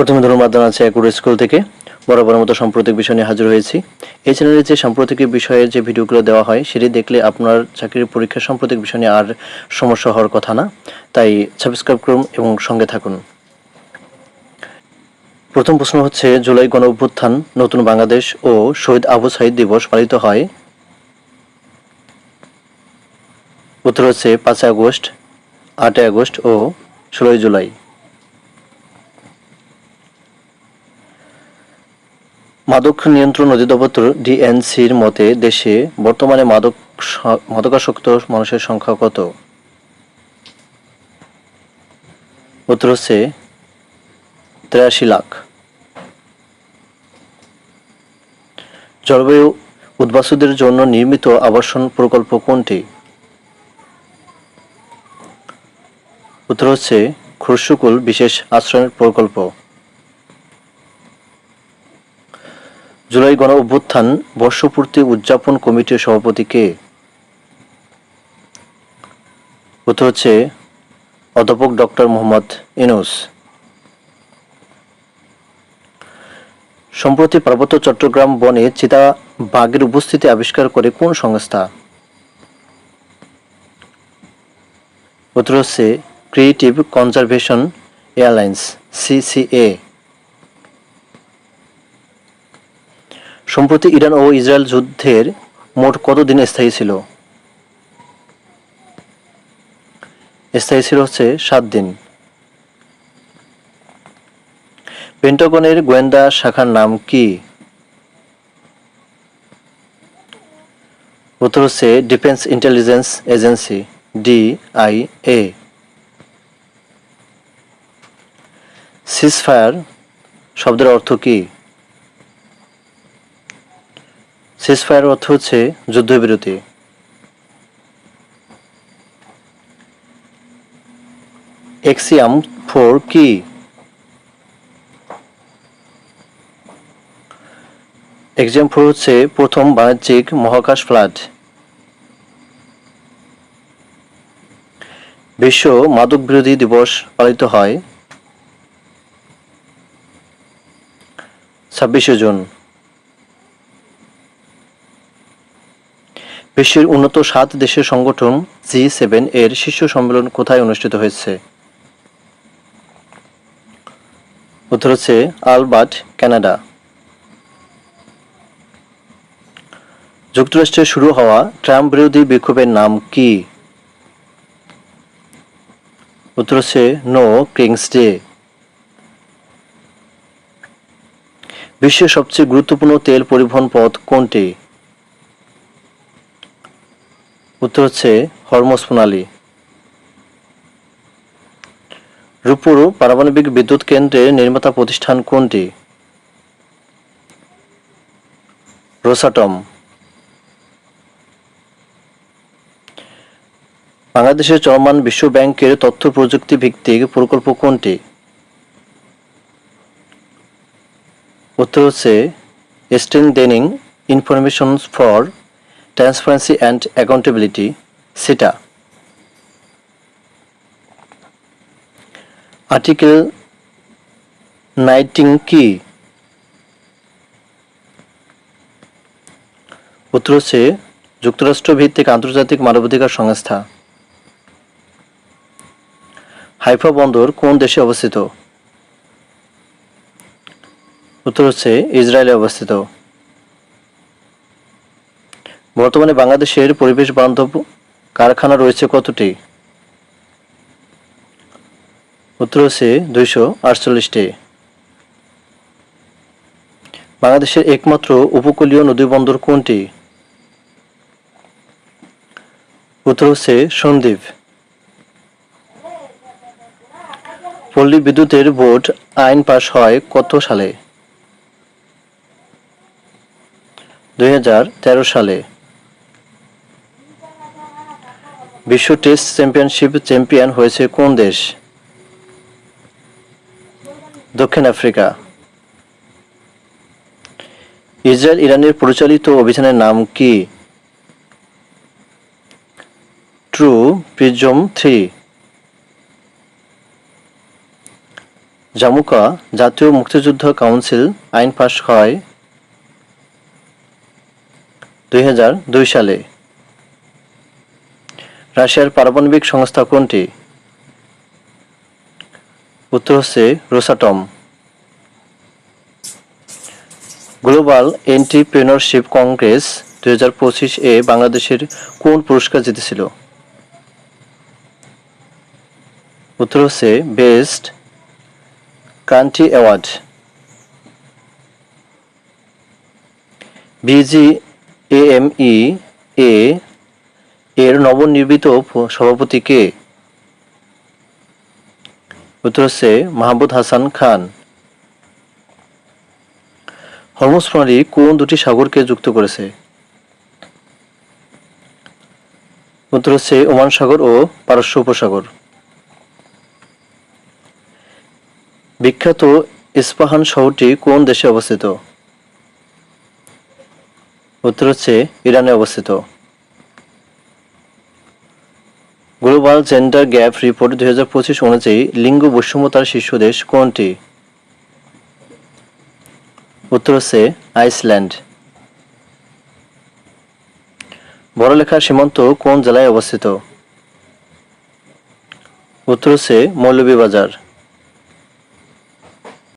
প্রথমে ধন্যবাদ জানাচ্ছি একুর স্কুল থেকে। বরাবর মতো সাম্প্রতিক বিষয় নিয়ে হাজির হয়েছি। এই চ্যানেলে যে সাম্প্রতিক বিষয়ে যে ভিডিওগুলো দেওয়া হয়, সেটি দেখলে আপনার চাকরির পরীক্ষার সাম্প্রতিক বিষয় নিয়ে আর সমস্যা হওয়ার কথা না। তাই সাবস্ক্রাইব করুন এবং সঙ্গে থাকুন। প্রথম প্রশ্ন হচ্ছে, জুলাই গণ অভ্যুত্থান, নতুন বাংলাদেশ ও শহীদ আবু সাইদ দিবস পালিত হয়। উত্তর হচ্ছে পাঁচই আগস্ট, আটই আগস্ট ও ষোলোই জুলাই। মাদক নিয়ন্ত্রণ অধিদপ্তর ডিএনসির মতে, দেশে বর্তমানে মাদক মাদকাসক্ত মানুষের সংখ্যা কত? উত্তর হচ্ছে তিরাশি লাখ। জলবায়ু উদ্বাস্তুদের জন্য নির্মিত আবাসন প্রকল্প কোনটি? উত্তর হচ্ছে খুরশুকুল বিশেষ আশ্রয়ের প্রকল্প। জুলাই গণ অভ্যুত্থান বর্ষপূর্তি উদযাপন কমিটির সভাপতি কে? উত্তর হচ্ছে অধ্যাপক ডক্টর মোহাম্মদ ইনুস সম্প্রতি পার্বত্য চট্টগ্রাম বনে চিতা বাঘের উপস্থিতি আবিষ্কার করে কোন সংস্থা? উত্তর হচ্ছে ক্রিয়েটিভ কনজারভেশন এয়ারলাইন্স সিসিএ সম্প্রতি ইরান ও ইসরায়েল যুদ্ধের মোট কতদিন স্থায়ী ছিল? স্থায়ী ছিল হচ্ছে সাত দিন। পেন্টাগনের গোয়েন্দা শাখার নাম কি? উত্তর হচ্ছে defence intelligence agency, DIA. Ceasefire শব্দের অর্থ কি? সিসফায়ার অর্থ হচ্ছে যুদ্ধবিরতি। এক্সিয়াম ফোর কি? এক্সিয়াম ফোর হচ্ছে প্রথম বাণিজ্যিক মহাকাশ ফ্লাইট। বিশ্ব মাদক বিরোধী দিবস পালিত হয় ছাব্বিশে জুন। বিশ্বের উন্নত সাত দেশের সংগঠন জি সেভেন এর শীর্ষ সম্মেলন কোথায় অনুষ্ঠিত হয়েছে? উত্তর হচ্ছে আলবার্ট, কানাডা। যুক্তরাষ্ট্রে শুরু হওয়া ট্রাম্প বিরোধী বিক্ষোভের নাম কি? উত্তর হচ্ছে নো কিংস ডে। বিশ্বের সবচেয়ে গুরুত্বপূর্ণ তেল পরিবহন পথ কোনটি? উত্তর হচ্ছে হরমোজ প্রণালী রূপপুর পারমাণবিক বিদ্যুৎ কেন্দ্রের নির্মাতা প্রতিষ্ঠান কোনটি? রোসাটম। বাংলাদেশের চলমান বিশ্ব ব্যাংকের তথ্য প্রযুক্তি ভিত্তিক প্রকল্প কোনটি? উত্তর হচ্ছে standing information for transparency and accountability সেটা আর্টিকেল নাইটিং কি উত্তর হচ্ছে যুক্তরাষ্ট্র ভিত্তিক আন্তর্জাতিক মানবাধিকার সংস্থা। হাইফা বন্দর কোন দেশে অবস্থিত? উত্তর হচ্ছে ইসরায়েলে অবস্থিত। বর্তমানে বাংলাদেশের পরিবেশ বান্ধব কারখানা রয়েছে কতটি? উত্তর হচ্ছে দুইশো আটচল্লিশটি। বাংলাদেশের একমাত্র উপকূলীয় নদীবন্দর কোনটি? উত্তর হচ্ছে সন্দ্বীপ। পল্লী বিদ্যুতের বোর্ড আইন পাশ হয় কত সালে? দুই হাজার তেরো সালে। বিশ্ব টেস্ট চ্যাম্পিয়নশিপ চ্যাম্পিয়ন হয়েছে কোন দেশ? দক্ষিণ আফ্রিকা। ইসরায়েল ইরানের পরিচালিত অভিযানের নাম কি? ট্রু প্রিজম থ্রি জামুকা, জাতীয় মুক্তিযুদ্ধ কাউন্সিল, আইন পাশ হয় দুই হাজার দুই সালে। রাশিয়ার পারমাণবিক সংস্থা কোনটি? উত্তর হচ্ছে রোসাটম। গ্লোবাল এন্টিপ্রেনারশিপ কংগ্রেস দুই হাজার পঁচিশ এ বাংলাদেশের কোন পুরস্কার জিতেছিল? উত্তর হচ্ছে best country award. B G A M E A এর নবনির্মিত সভাপতি কে? উত্তর হচ্ছে মাহমুদ হাসান খান। হরমুজ প্রণালী কোন দুটি সাগরকে যুক্ত করেছে? উত্তর হচ্ছে ওমান সাগর ও পারস্য উপসাগর। বিখ্যাত ইস্পাহান শহরটি কোন দেশে অবস্থিত? উত্তর হচ্ছে ইরানে অবস্থিত। গ্লোবাল জেন্ডার গ্যাপ রিপোর্ট দুই হাজার পঁচিশ অনুযায়ী লিঙ্গ বৈষম্যতার শীর্ষ দেশ কোনটি? উত্তর হচ্ছে আইসল্যান্ড। বড়লেখার সীমান্ত কোন জেলায় অবস্থিত? উত্তর হচ্ছে মৌলভীবাজার।